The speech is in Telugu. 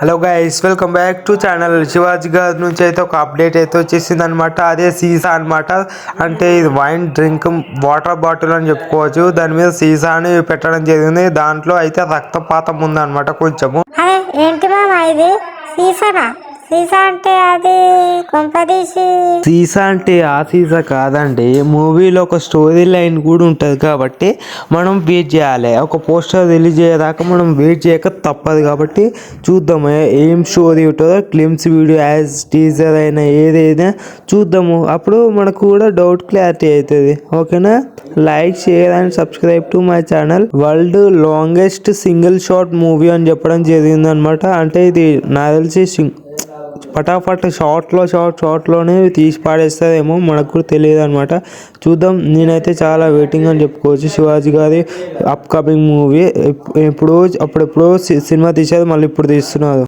Hello guys welcome back to channel Shivaji గారి నుంచి అయితే ఒక అప్డేట్ అయితే వచ్చేసింది అనమాట అదే సీసా అన్నమాట. అంటే ఇది వైన్ డ్రింక్ వాటర్ బాటిల్ అని చెప్పుకోవచ్చు. దాని మీద సీసా అని పెట్టడం జరిగింది. దాంట్లో అయితే రక్తపాతం ఉందన్నమాట కొంచెము. ఏంటి మామ ఇది? సీసానా సీసా అంటే అది కొంపదీసి సీసా అంటే ఆ సీసా కాదండి. మూవీలో ఒక స్టోరీ లైన్ కూడా ఉంటుంది కాబట్టి మనం వెయిట్ చేయాలి. ఒక పోస్టర్ రిలీజ్ అయ్యేదాకా మనం వెయిట్ చేయక తప్పదు కాబట్టి చూద్దాము. ఏం స్టోరీ ఉంటుందో క్లిమ్స్ వీడియో యాజ్ టీజర్ అయినా ఏదైనా చూద్దాము. అప్పుడు మనకు కూడా డౌట్ క్లారిటీ అవుతుంది. ఓకేనా? Like share and subscribe to my channel world longest single shot movie అని చెప్పడం జరిగింది అనమాట అంటే ఇది నాకు తెలిసి సింగ్ పటాపట్ షార్ట్లో షార్ట్ షార్ట్లోనే తీసి పాడేస్తారేమో మనకు కూడా తెలియదు అనమాట చూద్దాం. నేనైతే చాలా వెయిటింగ్ అని చెప్పుకోవచ్చు. శివాజీ గారి అప్కమింగ్ మూవీ ఎప్పుడో అప్పుడెప్పుడో సి- సినిమా తీసేది మళ్ళీ ఇప్పుడు తీస్తున్నారు